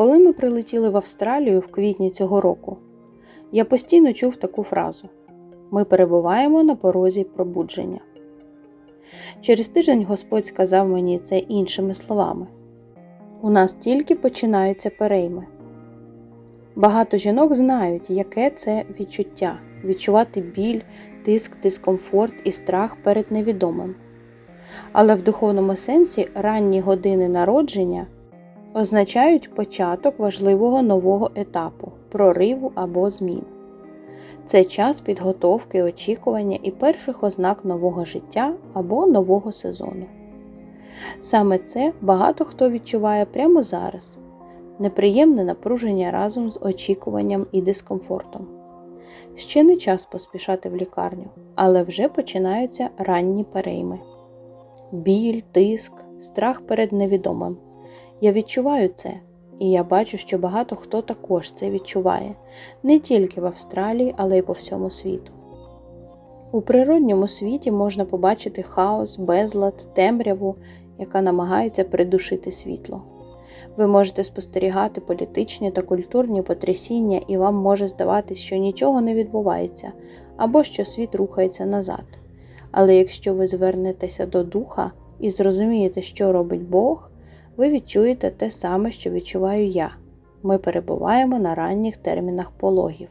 Коли ми прилетіли в Австралію в квітні цього року, я постійно чув таку фразу: ми перебуваємо на порозі пробудження. Через тиждень Господь сказав мені це іншими словами: у нас тільки починаються перейми. Багато жінок знають, яке це відчуття відчувати біль, тиск, дискомфорт і страх перед невідомим. Але в духовному сенсі ранні години народження означають початок важливого нового етапу, прориву або змін. Це час підготовки, очікування і перших ознак нового життя або нового сезону. Саме це багато хто відчуває прямо зараз неприємне напруження разом з очікуванням і дискомфортом. Ще не час поспішати в лікарню, але вже починаються ранні перейми. Біль, тиск, страх перед невідомим. Я відчуваю це, і я бачу, що багато хто також це відчуває, не тільки в Австралії, але й по всьому світу. У природньому світі можна побачити хаос, безлад, темряву, яка намагається придушити світло. Ви можете спостерігати політичні та культурні потрясіння, і вам може здаватись, що нічого не відбувається або що світ рухається назад. Але якщо ви звернетеся до духа і зрозумієте, що робить Бог, ви відчуєте те саме, що відчуваю я. Ми перебуваємо на ранніх термінах пологів.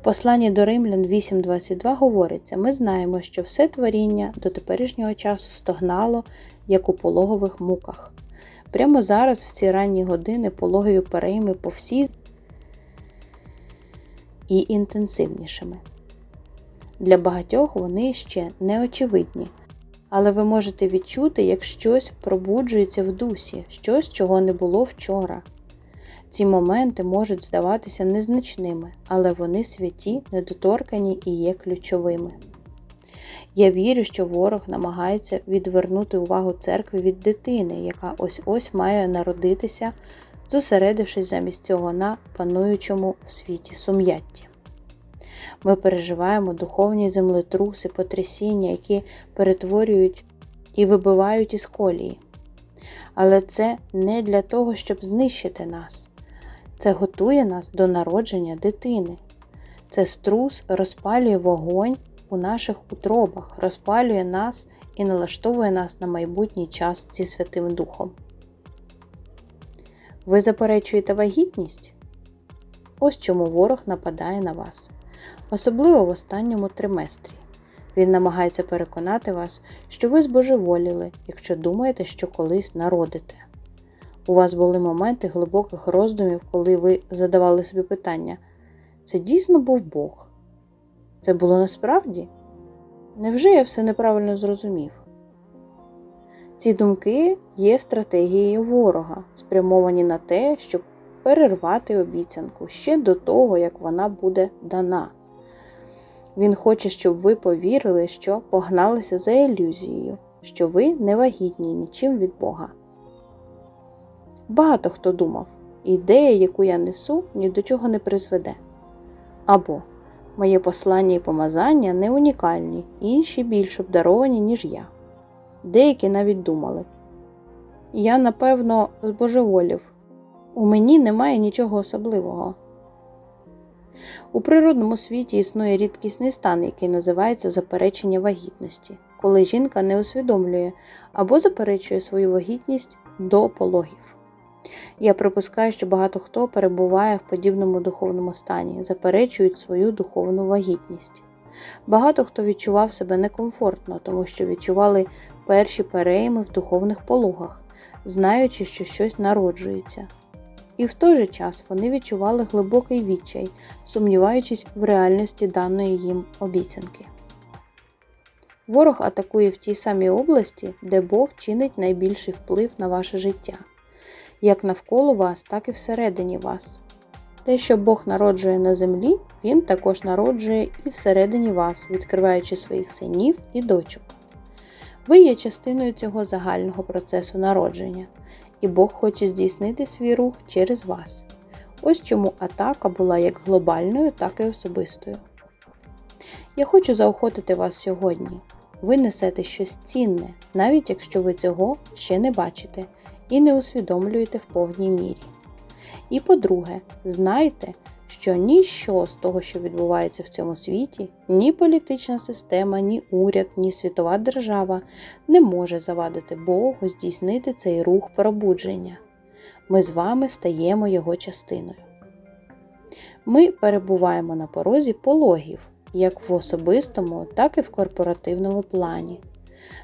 В посланні до Римлян 8.22 говориться: ми знаємо, що все творіння до теперішнього часу стогнало, як у пологових муках. Прямо зараз, в ці ранні години, пологові перейми по всій і інтенсивнішими. Для багатьох вони ще не очевидні, але ви можете відчути, як щось пробуджується в дусі, щось, чого не було вчора. Ці моменти можуть здаватися незначними, але вони святі, недоторкані і є ключовими. Я вірю, що ворог намагається відвернути увагу церкви від дитини, яка ось ось має народитися, зосередившись замість цього на пануючому в світі сум'ятті. Ми переживаємо духовні землетруси, потрясіння, які перетворюють і вибивають із колії. Але це не для того, щоб знищити нас. Це готує нас до народження дитини. Це струс розпалює вогонь у наших утробах, розпалює нас і налаштовує нас на майбутній час зі Святим Духом. Ви заперечуєте вагітність? Ось чому ворог нападає на вас, особливо в останньому триместрі. Він намагається переконати вас, що ви збожеволіли, якщо думаєте, що колись народите. У вас були моменти глибоких роздумів, коли ви задавали собі питання: це дійсно був Бог? Це було насправді? Невже я все неправильно зрозумів? Ці думки є стратегією ворога, спрямовані на те, щоб перервати обіцянку ще до того, як вона буде дана. Він хоче, щоб ви повірили, що погналися за ілюзією, що ви не вагітні нічим від Бога. Багато хто думав, ідея, яку я несу, ні до чого не призведе. Або Моє послання і помазання не унікальні, інші більш обдаровані, ніж я. Деякі навіть думали. Я, напевно, збожеволів. У мені немає нічого особливого. У природному світі існує рідкісний стан, який називається заперечення вагітності, коли жінка не усвідомлює або заперечує свою вагітність до пологів. Я припускаю, що багато хто перебуває в подібному духовному стані, заперечують свою духовну вагітність. Багато хто відчував себе некомфортно, тому що відчували перші перейми в духовних пологах, знаючи, що щось народжується. І в той же час вони відчували глибокий відчай, сумніваючись в реальності даної їм обіцянки. Ворог атакує в тій самій області, де Бог чинить найбільший вплив на ваше життя як навколо вас, так і всередині вас. Те, що Бог народжує на землі, Він також народжує і всередині вас, відкриваючи своїх синів і дочок. Ви є частиною цього загального процесу народження, і Бог хоче здійснити свій рух через вас. Ось чому атака була як глобальною, так і особистою. Я хочу заохотити вас сьогодні. Ви несете щось цінне, навіть якщо ви цього ще не бачите і не усвідомлюєте в повній мірі. І по-друге, знайте, що ніщо з того, що відбувається в цьому світі, ні політична система, ні уряд, ні світова держава не може завадити Богу здійснити цей рух пробудження. Ми з вами стаємо його частиною. Ми перебуваємо на порозі пологів, як в особистому, так і в корпоративному плані.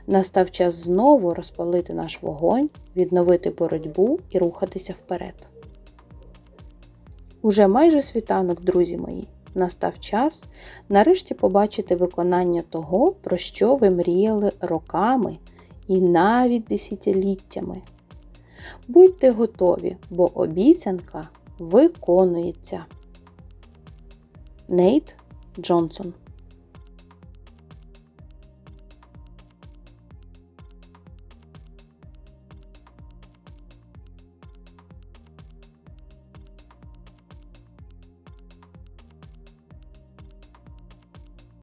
Настав час знову розпалити наш вогонь, відновити боротьбу і рухатися вперед. Уже майже світанок, друзі мої, настав час нарешті побачити виконання того, про що ви мріяли роками і навіть десятиліттями. Будьте готові, бо обіцянка виконується. Нейт Джонсон